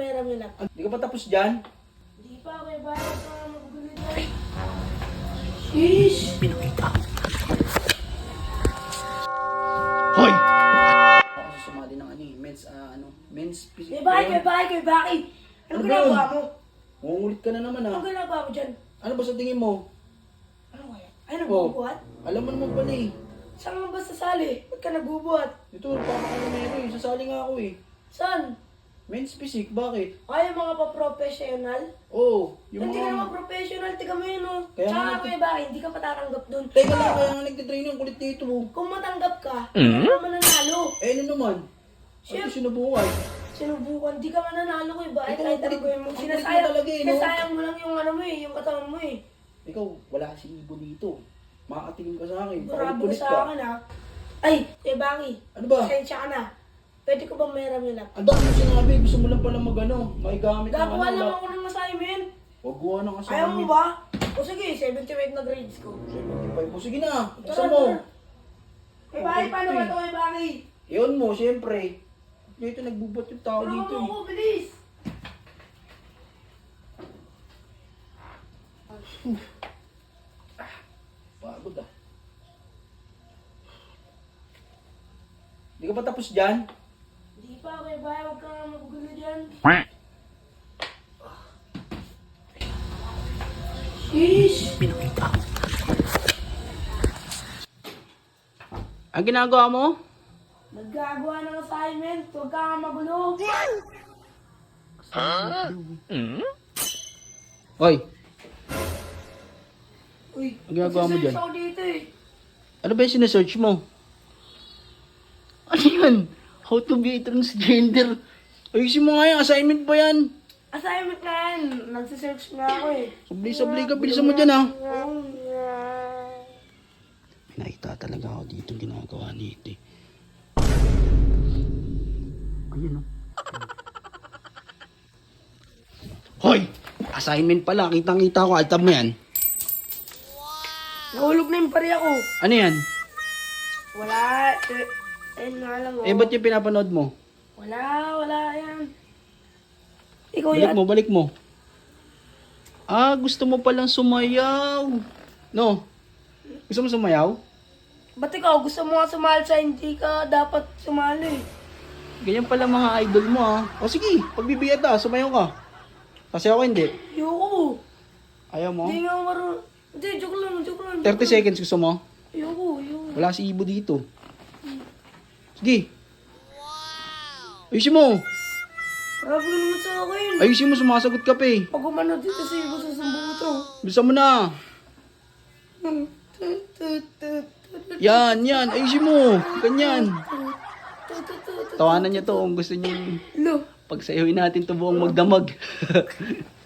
meron yun na. Hindi ka pa tapos dyan? Hindi pa, may bayad pa magugulo dyan. Sheesh! Hoy! Ako sumali ng ano eh, men's, ah, ano, men's. May bahay, may bahay, may bahay! Ano Ano ginagawa yun? mo? Ngungulit ka na naman Ano ah. ginagawa mo dyan? Ano ba sa tingin mo? Ano kaya? Ay, nagbubuhat? Alam mo naman pala eh. Saan mo ba sasali? Ba't ka nagbubuhat? Ito, papakalumero eh. Sasali nga ako eh. Saan? Men's physics, bakit? Ay, yung mga pa-professional? Oo, yung Hindi ka mga... naman professional, tiga mo yun oh. Kaya Tsaka may bahay, hindi ka patatanggap dun. Teka lang, kaya nga nagtitrain yung kulit nito mo. Kung matanggap ka, hindi ka naman nanalo. Eh, ano naman? Ano Shit. sinubukan? Sinubukan, di ka mananalo ko eh. Bakit Ikaw, kahit kulit- gawin mo? ang kulit Sinasayang, mo talaga eh, no? sinasayang mo lang yung ano mo eh, yung katawan mo eh. Ikaw, wala si Ibo dito. Makakatingin ka sa akin. Bravo ka Pakulit sa ka. akin ha. Ay, eh Baki, Ano ba? pasensya ka na. Pwede ko bang meron yun Ang dami mo sinabi, gusto mo lang pala magano, may gamit ng Gagawa ano. lang la- ako ng assignment. Wag gawa ng Ayaw mo assignment. ba? O sige, 78 na grades ko. 75 mo. Sige na, Tara, mo. tara. May Baki, paano ba ito may Baki? Iyon mo, siyempre. Dito nagbubot yung tao Tulungan dito. mo eh. ako, bilis. Pagod ah. Hindi ka pa tapos dyan? Pa, may Baki, huwag kang magugulo dyan. Sheesh! Ang ginagawa mo? Naggagawa ng assignment, huwag kang magulo. Hoy, Uy, Ang ginagawa mo dyan? ako dito eh. ano ba yung sinesearch mo? Ano yan? How to be a transgender. Ayusin mo nga yan, assignment ba yan? Assignment na yan. Nagsisearch nga ako eh. Sabli-sabli ka, bilisan mo dyan ah. Oh, May nakita talaga ako dito ginagawa nito eh. Ayun oh. Hoy! Assignment pala, kitang-kita ko. Altab mo yan. Nahulog na yung pari ako. Ano yan? Wala. Eh, ayun nga lang oh. Eh, ba't yung pinapanood mo? Wala, wala yan. Ikaw Balik yan. mo, balik mo. Ah, gusto mo palang sumayaw. No? Gusto mo sumayaw? Ba't ikaw gusto mo nga sumali sa hindi ka dapat sumali? Ganyan pala mga idol mo ah. O sige, pagbibigyan ta, sumayaw ka. Kasi ako hindi. Ayoko. Ayaw mo? Hindi nga marunong. Hindi, joke lang, joke lang. 30 seconds gusto mo? Ayoko, ayoko. Wala si Ibo dito. Sige. Ayusin mo. Grabe naman sa akin. Ayusin mo, sumasagot ka pa eh. Pag umano dito sa ibo sa sumbong to. Bilisan mo na. Yan, yan. Ayusin mo. Ganyan. Tawanan niya to kung gusto niyo Lo, pagsayawin natin to buong magdamag.